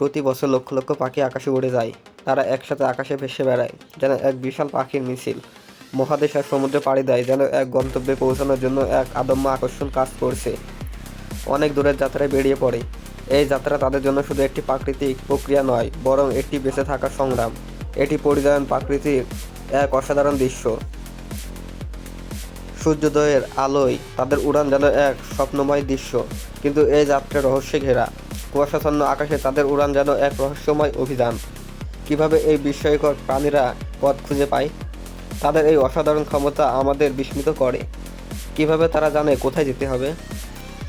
প্রতি বছর লক্ষ লক্ষ পাখি আকাশে উড়ে যায়। তারা একসাথে আকাশে ভেসে বেড়ায়, যেন এক বিশাল পাখির মিছিল। মহাদেশ আর সমুদ্রে পাড়ি দেয়, যেন এক গন্তব্যে পৌঁছানোর জন্য এক আদম্য আকর্ষণ কাজ করছে। অনেক দূরের যাত্রায় বেরিয়ে পড়ে। এই যাত্রা তাদের জন্য শুধু একটি প্রাকৃতিক প্রক্রিয়া নয়, বরং একটি বেঁচে থাকার সংগ্রাম। এটি পরিযায়ন প্রাকৃতির এক অসাধারণ দৃশ্য। সূর্যোদয়ের আলোয় তাদের উড়ান যেন এক স্বপ্নময় দৃশ্য, কিন্তু এই যাত্রা রহস্যে ঘেরা। কুয়াশাচ্ছন্ন আকাশে তাদের উড়ান যেন এক রহস্যময় অভিযান। কীভাবে এই বিস্ময়কর প্রাণীরা পথ খুঁজে পায়? তাদের এই অসাধারণ ক্ষমতা আমাদের বিস্মিত করে। কীভাবে তারা জানে কোথায় যেতে হবে?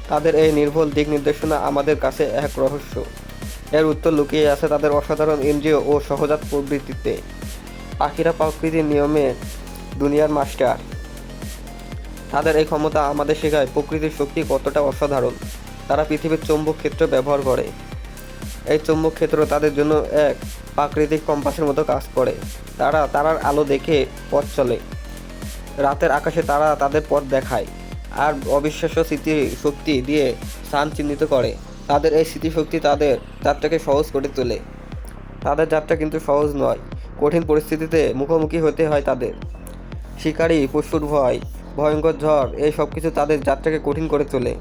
তাদের এই নির্ভুল দিক নির্দেশনা আমাদের কাছে এক রহস্য। এর উত্তর লুকিয়ে আছে তাদের অসাধারণ ইন্দ্রিয় ও সহজাত প্রবৃত্তিতে। পাখিরা প্রকৃতির নিয়মে দুনিয়ার মাস্টার। তাদের এই ক্ষমতা আমাদের শেখায় প্রকৃতির শক্তি কতটা অসাধারণ। তারা পৃথিবীর চৌম্বক ক্ষেত্র ব্যবহার করে। এই চৌম্বক ক্ষেত্র তাদের জন্য এক প্রাকৃতিক কম্পাসের মতো কাজ করে। তারা তারার আলো দেখে পথ চলে। রাতের আকাশে তারা তাদের পথ দেখায় আর অবিশ্বাস্য স্মৃতি শক্তি দিয়ে স্থান চিহ্নিত করে। তাদের এই স্মৃতিশক্তি তাদের যাত্রাকে সহজ করে তোলে। তাদের যাত্রা কিন্তু সহজ নয়, কঠিন পরিস্থিতিতে মুখোমুখি হতে হয় তাদের। শিকারী, পশুর ভয়, ভয়ঙ্কর ঝড়, এই সব কিছু তাদের যাত্রাকে কঠিন করে তোলে।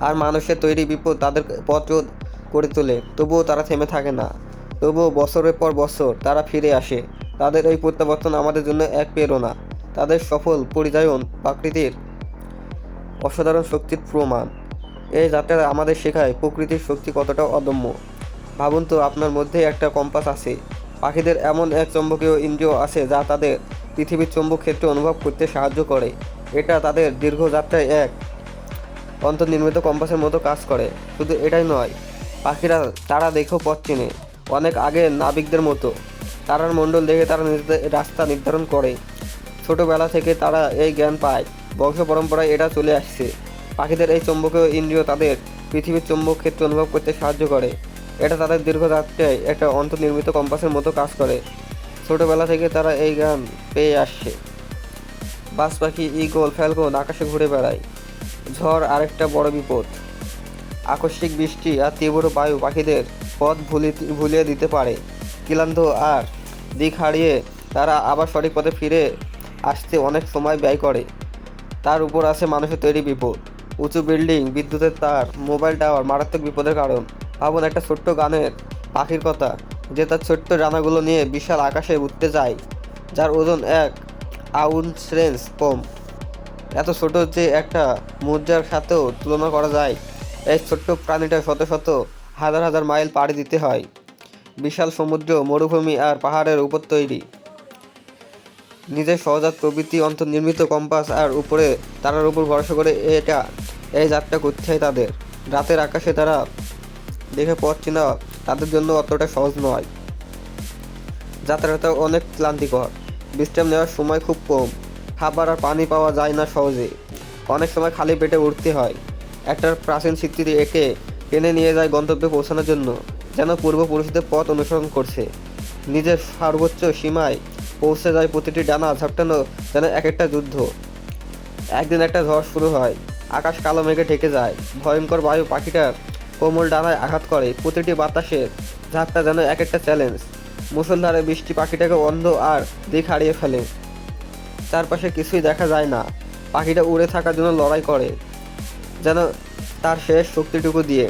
আর মানুষের তৈরি বিপদ তাদের পথ রোধ করে তোলে। তবুও তারা থেমে থাকে না। তবুও বছরের পর বছর তারা ফিরে আসে। তাদের এই প্রত্যাবর্তন আমাদের জন্য এক প্রেরণা। তাদের সফল পরিযায়ন প্রাকৃতির অসাধারণ শক্তির প্রমাণ। এই যাত্রা আমাদের শেখায় প্রকৃতির শক্তি কতটা অদম্য। ভাবুন তো, আপনার মধ্যে একটা কম্পাস আছে। পাখিদের এমন এক চৌম্বকীয় ইন্দ্রিয় আছে যা তাদের পৃথিবীর চৌম্বক ক্ষেত্রে অনুভব করতে সাহায্য করে। এটা তাদের দীর্ঘ যাত্রায় এক অন্তর্নির্মিত কম্পাসের মতো কাজ করে, শুধু এটাই নয়, পাখিরা তারা দেখেও পথ চিনে। অনেক আগে নাবিকদের মতো, তারার মণ্ডল দেখে তারা নিজেদের রাস্তা নির্ধারণ করে। ছোটোবেলা থেকে তারা এই জ্ঞান পায়, বংশ পরম্পরায় এটা চলে আসছে। পাখিদের এই চৌম্বকীয় ইন্দ্রিয় তাদের পৃথিবীর চৌম্বক ক্ষেত্র অনুভব করতে সাহায্য করে। এটা তাদের দীর্ঘ যাত্রায় একটা অন্তর্নির্মিত কম্পাসের মতো কাজ করে। ছোটোবেলা থেকে তারা এই জ্ঞান পেয়ে আসছে। বাস পাখি ইগল ফ্যালকন আকাশে ঘুরে বেড়ায়। ঝড় আরেকটা বড় বিপদ। আকস্মিক বৃষ্টি আর তীব্র বায়ু পাখিদের পথ ভুলি ভুলিয়ে দিতে পারে। ক্লান্ত আর দিক হারিয়ে তারা আবার সঠিক পথে ফিরে আসতে অনেক সময় ব্যয় করে। তার উপর আছে মানুষের তৈরি বিপদ। উঁচু বিল্ডিং, বিদ্যুতের তার, মোবাইল টাওয়ার মারাত্মক বিপদের কারণ। ভাবুন একটা ছোট্ট গানের পাখির কথা যে তার ছোট্ট রানাগুলো নিয়ে বিশাল আকাশে উঠতে যায় যার ওজন এক আউন্স রেঞ্জ কম। এত ছোট যে একটা মুদ্রার সাথেও তুলনা করা যায়, এই ছোট্ট প্রাণীটা শত শত হাজার হাজার মাইল পাড়ি দিতে হয়। বিশাল সমুদ্র, মরুভূমি আর পাহাড়ের উপর তৈরি। নিজের সহজাত প্রবৃত্তি অন্তর্নির্মিত কম্পাস আর উপরে তারার উপর ভরসা করে এটা, এই যাত্রা করতে হয় তাদের। রাতের আকাশে তারা দেখে পথ চেনা তাদের জন্য অতটা সহজ নয়। যাত্রাটা অনেক ক্লান্তিকর। বিশ্রাম নেওয়ার সময় খুব কম। খাবার আর পানি পাওয়া যায় না সহজে। অনেক সময় খালি পেটে উঠতে হয়। একটা প্রাচীন স্মৃতি একে টেনে নিয়ে যায় গন্তব্যে পৌঁছানোর জন্য, যেন পূর্বপুরুষদের পথ অনুসরণ করছে। নিজের সর্বোচ্চ সীমায় পৌঁছে যায় প্রতিটি ডানা ঝাপটানো যেন এক একটা যুদ্ধ। একদিন একটা ঝড় শুরু হয়, আকাশ কালো মেঘে ঢেকে যায়, ভয়ঙ্কর বায়ু পাখিটার কোমল ডানায় আঘাত করে, প্রতিটি বাতাসের ঝাঁকটা যেন এক একটা চ্যালেঞ্জ মুসলধারে বৃষ্টি পাখিটাকে অন্ধ আর দিক হারিয়ে ফেলে। চারপাশে কিছুই দেখা যায় না। পাখিটা উড়ে থাকার জন্য লড়াই করে, যেন তার শেষ শক্তিটুকু দিয়ে।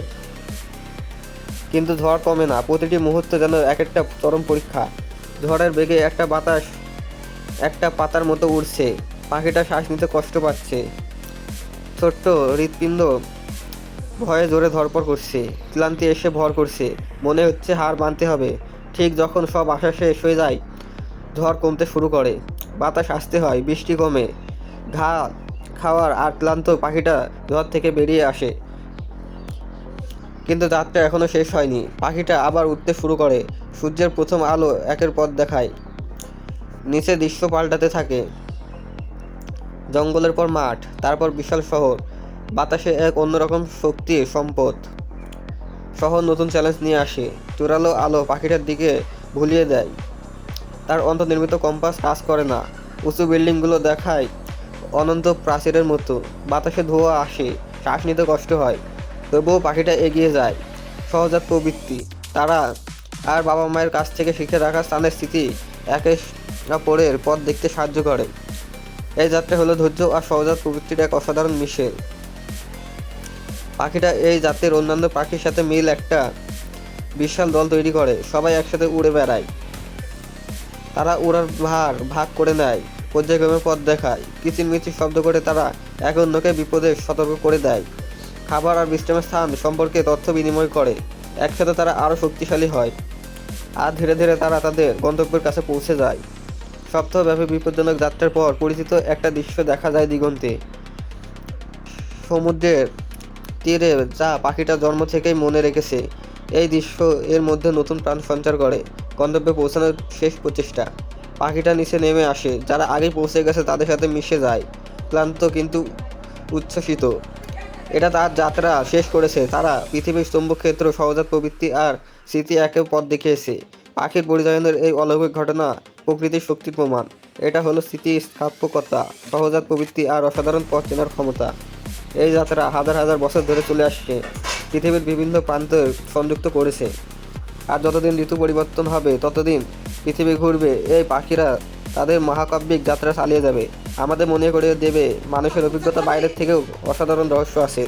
কিন্তু ঝড় কমে না, প্রতিটি মুহূর্তে যেন এক একটা চরম পরীক্ষা। ঝড়ের বেগে একটা বাতাস, একটা পাতার মতো উড়ছে, পাখিটা শ্বাস নিতে কষ্ট পাচ্ছে। ছোট্ট হৃৎপিণ্ড ভয়ে জোরে ধরপড় করছে, ক্লান্তি এসে ভর করছে, মনে হচ্ছে হার মানতে হবে। ঠিক যখন সব আশা শেষ হয়ে যায়, ঝড় কমতে শুরু করে। বাতাস আসতে হয়, বৃষ্টি কমে। ঘা খাওয়ার আর ক্লান্ত পাখিটা ঝড় থেকে বেরিয়ে আসে। কিন্তু যাত্রা এখনও শেষ হয়নি। পাখিটা আবার উঠতে শুরু করে। সূর্যের প্রথম আলো একের পথ দেখায়। নিচে দৃশ্য পাল্টাতে থাকে। জঙ্গলের পর মাঠ, তারপর বিশাল শহর। বাতাসে এক অন্যরকম শক্তি, সম্পদ। শহর নতুন চ্যালেঞ্জ নিয়ে আসে। চূড়ালো আলো পাখিটার দিকে ভুলিয়ে দেয়। তার অন্তর্নির্মিত কম্পাস কাজ করে না। উঁচু বিল্ডিংগুলো দেখায় অনন্ত প্রাচীরের মতো। বাতাসে ধোঁয়া আসে, শ্বাস নিতে কষ্ট হয়, তবুও পাখিটা এগিয়ে যায়। সহজাত প্রবৃত্তি। তারা আর বাবা মায়ের কাছ থেকে শিখে রাখা স্থানের স্থিতি একে অপরের পথ দেখতে সাহায্য করে। এই যাত্রা হলো ধৈর্য আর সহজাত প্রবৃত্তির এক অসাধারণ মিশেল। পাখিটা এই জাতের অন্যান্য পাখির সাথে মিল একটা বিশাল দল তৈরি করে। সবাই একসাথে উড়ে বেড়ায়। তারা উড়ার ভার ভাগ করে নেয়, পর্যায়ক্রমে পথ দেখায়। কিচিরমিচির শব্দ করে তারা এক অন্যকে বিপদে সতর্ক করে দেয়। খাবার আর বিশ্রামের স্থান সম্পর্কে তথ্য বিনিময় করে। একসাথে তারা আরও শক্তিশালী হয়। আর ধীরে ধীরে তারা তাদের গন্তব্যের কাছে পৌঁছে যায়। সপ্তাহব্যাপী বিপজ্জনক যাত্রার পর পরিচিত একটা দৃশ্য দেখা যায় দিগন্তে। সমুদ্রের তীরে যা পাখিটা জন্ম থেকেই মনে রেখেছে। এই দৃশ্য এর মধ্যে নতুন প্রাণ সঞ্চার করে। গন্তব্যে পৌঁছানোর শেষ প্রচেষ্টা। পাখিটা নিচে নেমে আসে, যারা আগে পৌঁছে গেছে তাদের সাথে মিশে যায়, ক্লান্ত কিন্তু উচ্ছ্বসিত। এটা তার যাত্রা শেষ করেছে, তারা পৃথিবীর স্তম্ভ ক্ষেত্র সহজাত প্রবৃত্তি আর স্মৃতি একে পথ দেখিয়েছে। পাখির পরিচয়নের এই অলৌকিক ঘটনা প্রকৃতির শক্তির প্রমাণ। এটা হলো স্মৃতি স্থাপকতা সহজাত প্রবৃত্তি আর অসাধারণ পথ চেনার ক্ষমতা। এই যাত্রা হাজার হাজার বছর ধরে চলে আসছে, পৃথিবীর বিভিন্ন প্রান্ত সংযুক্ত করেছে। আর যতদিন ঋতু পরিবর্তন হবে, ততদিন পৃথিবী ঘুরবে। এই পাখিরা তাদের মহাকাব্যিক যাত্রা চালিয়ে যাবে। আমাদের মনে করে দেবে, মানুষের অভিজ্ঞতা বাইরের থেকেও অসাধারণ রহস্য আছে।